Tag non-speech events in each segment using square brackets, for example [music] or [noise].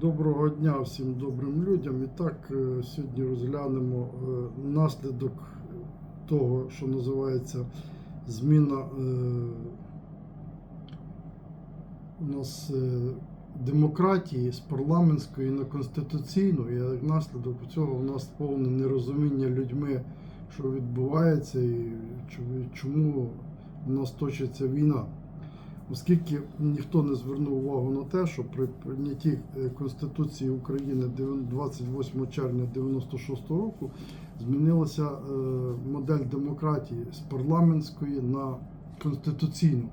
Доброго дня всім добрим людям. І так, е, сьогодні розглянемо е, наслідок того, що називається зміна е, у нас демократії з парламентської на конституційну. І як наслідок цього у нас повне нерозуміння людьми, що відбувається і чому у нас точиться війна. Оскільки ніхто не звернув увагу на те, що при прийнятті е, Конституції України 28 червня 96 року змінилася е, модель демократії з парламентської на конституційну.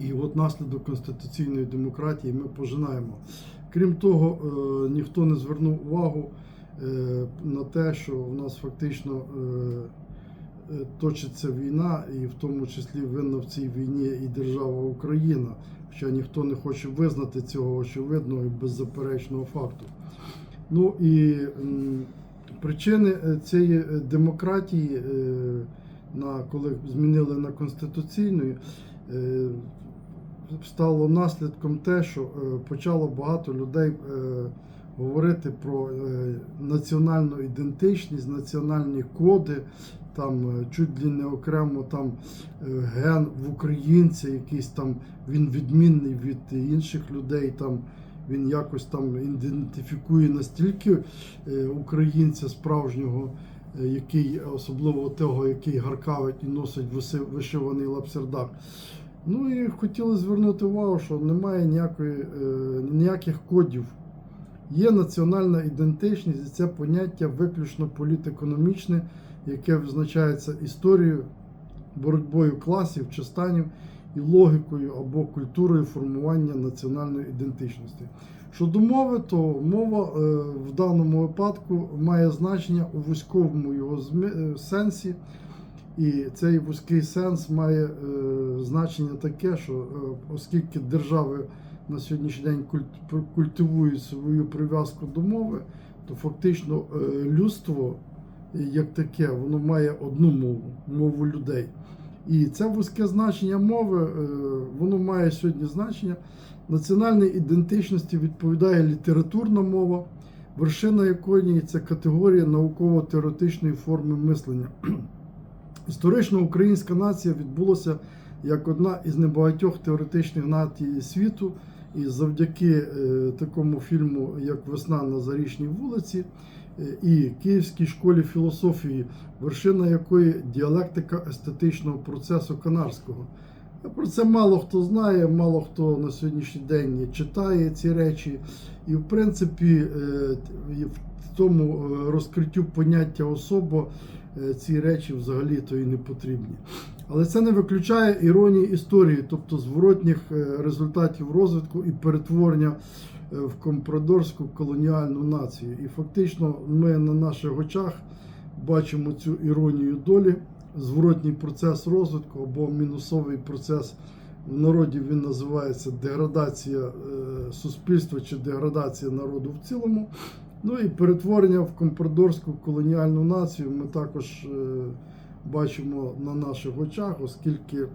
І от наслідок конституційної демократії ми пожинаємо. Крім того, е, ніхто не звернув увагу на те, що в нас фактично точиться війна, і в тому числі винна в цій війні і держава Україна. Хоча ніхто не хоче визнати цього очевидного і беззаперечного факту. Ну і причини е, цієї е, демократії, е, на, коли змінили на конституційну, е, стало наслідком те, що е, почало багато людей е, говорити про е, національну ідентичність, національні коди, там е, чуть ли не окремо там е, ген в українця, якийсь там він відмінний від інших людей. Там він якось там ідентифікує настільки е, українця справжнього, який особливо того, який гаркавить і носить вишиваний лапсердак. Ну і хотіли звернути увагу, що немає ніякої, ніяких кодів. Є національна ідентичність, і це поняття виключно політекономічне, яке визначається історією, боротьбою класів чи станів і логікою або культурою формування національної ідентичності. Щодо мови, то мова е, в даному випадку має значення у вузьковому його е, сенсі. І цей вузький сенс має е, значення таке, що оскільки держави на сьогоднішній день культ- культивують свою прив'язку до мови, то фактично людство як таке, воно має одну мову мову людей. І це вузьке значення мови, е, воно має сьогодні значення. Національній ідентичності відповідає літературна мова, вершина якої це категорія науково-теоретичної форми мислення. [clears throat] Історично українська нація відбулася як одна із небагатьох теоретичних націй світу, і завдяки е, такому фільму, як Весна на Зарічній вулиці, і Київській школі філософії, вершина якої діалектика естетичного процесу Канарського. Про це мало хто знає, мало хто на сьогоднішній день читає ці речі. І, в принципі, е, в тому е, розкриттю поняття особа е, ці речі взагалі-то і не потрібні. Але це не виключає іронії історії, тобто зворотніх е, результатів розвитку і перетворення е, в компрадорську колоніальну націю. І фактично ми на наших очах бачимо цю іронію долі, зворотній процес розвитку або мінусовий процес. В народі він називається деградація е, суспільства чи деградація народу в цілому. Ну і перетворення в компрадорську колоніальну націю ми також е, бачимо на наших очах, оскільки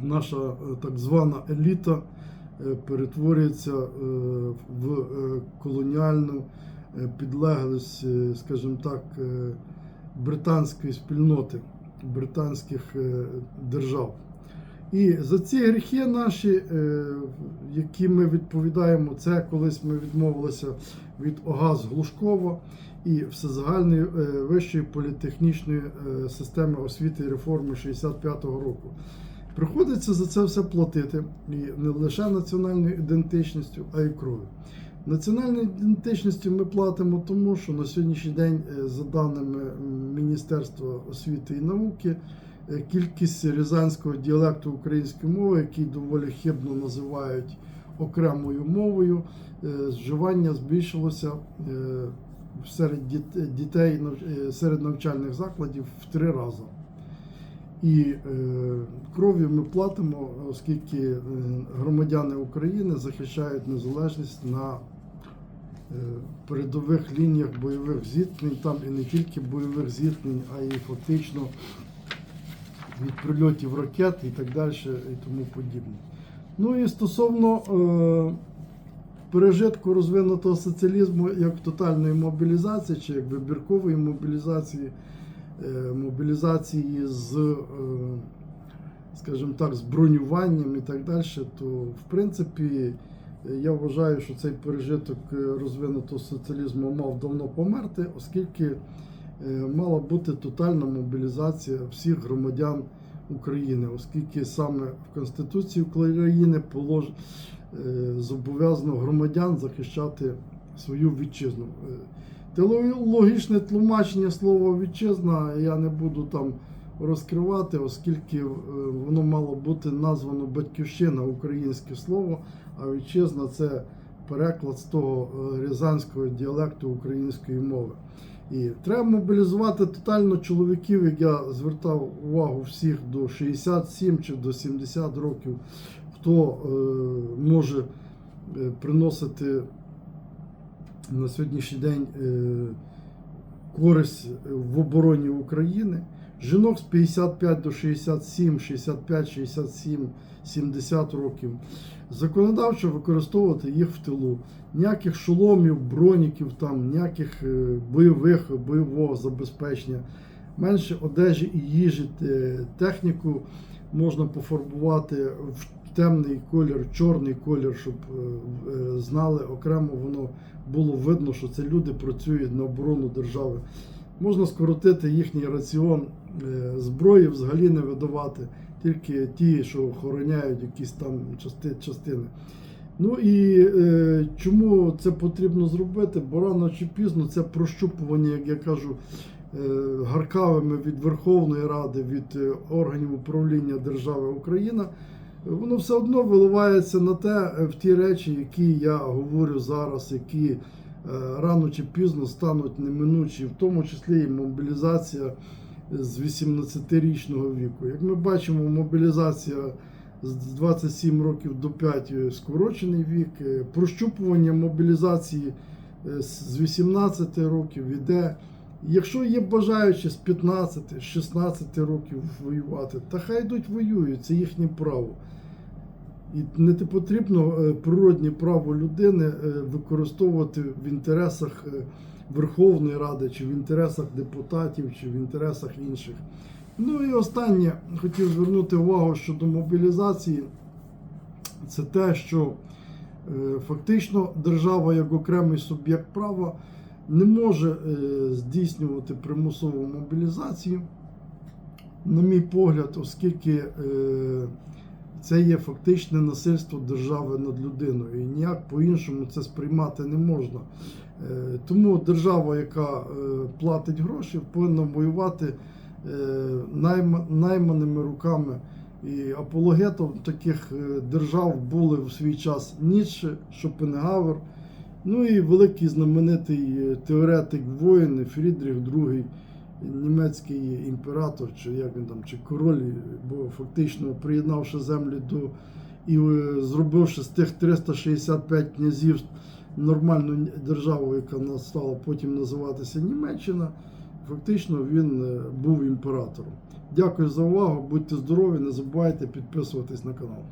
наша е, так звана еліта е, перетворюється е, в е, колоніальну е, підлеглість, е, скажімо так, е, британської спільноти, британських е, держав. І за ці гріхи наші, е, які ми відповідаємо, це колись ми відмовилися від ОГАЗ Глушкова і всезагальної е, вищої політехнічної е, системи освіти і реформи 65-го року. Приходиться за це все платити і не лише національною ідентичністю, а й кров'ю. Національною ідентичністю ми платимо тому, що на сьогоднішній день, е, за даними Міністерства освіти і науки, е, кількість рязанського діалекту української мови, який доволі хибно називають окремою мовою, е, зживання збільшилося серед дітей серед навчальних закладів в три рази. І е, кров'ю ми платимо, оскільки е, громадяни України захищають незалежність на е, передових лініях бойових зіткнень, там і не тільки бойових зіткнень, а й фактично від прильотів ракет і так далі, і тому подібне. Ну і стосовно пережитку розвинутого соціалізму як тотальної мобілізації чи як вибіркової мобілізації, мобілізації з, е, скажімо так, з бронюванням і так далі, то в принципі е, я вважаю, що цей пережиток е, розвинутого соціалізму мав давно померти, оскільки е, мала бути тотальна мобілізація всіх громадян України, оскільки саме в Конституції України полож... е, зобов'язано громадян захищати свою вітчизну. Теологічне тлумачення слова вітчизна я не буду там розкривати, оскільки е, воно мало бути названо батьківщина українське слово, а вітчизна це переклад з того е, рязанського діалекту української мови. І треба мобілізувати тотально чоловіків, як я звертав увагу всіх до 67 чи до 70 років, хто е, може е, приносити на сьогоднішній день е, користь в обороні України. Жінок з 55 до 67, 65, 67, 70 років. Законодавчо використовувати їх в тилу. Ніяких шоломів, броніків, там, ніяких е, бойових, бойового забезпечення, менше одежі і їжі, е, техніку можна пофарбувати в темний колір, чорний колір, щоб е, е, знали окремо воно було видно, що це люди працюють на оборону держави. Можна скоротити їхній раціон е, зброї, взагалі не видавати, тільки ті, що охороняють якісь там частини. Ну і е, чому це потрібно зробити? Бо рано чи пізно це прощупування, як я кажу, е, гаркавими від Верховної Ради, від органів управління держави Україна. Воно все одно виливається на те, е, в ті речі, які я говорю зараз, які е, рано чи пізно стануть неминучі, в тому числі і мобілізація з 18-річного віку. Як ми бачимо, мобілізація з 27 років до 5 скорочений вік, е, прощупування мобілізації з 18 років іде. Якщо є бажаючі з 15, 16 років воювати, та хай йдуть воюють, це їхнє право. І не потрібно е, природне право людини е, використовувати в інтересах е, Верховної Ради, чи в інтересах депутатів, чи в інтересах інших. Ну і останнє хотів звернути увагу щодо мобілізації. Це те, що фактично держава як окремий суб'єкт права не може е, здійснювати примусову мобілізацію, на мій погляд, оскільки е, це є фактичне насильство держави над людиною, і ніяк по-іншому це сприймати не можна. Е, Тому держава, яка платить гроші, повинна воювати найма- найманими руками. І апологетом таких держав були в свій час Ніцше, Шопенгауер, ну і великий знаменитий е, теоретик воїн Фрідріх II, німецький імператор, чи як він там, чи король, бо фактично приєднавши землі до і е, зробивши з тих 365 князів нормальну державу, яка стала потім називатися Німеччина, фактично він е, був імператором. Дякую за увагу, будьте здорові, не забувайте підписуватись на канал.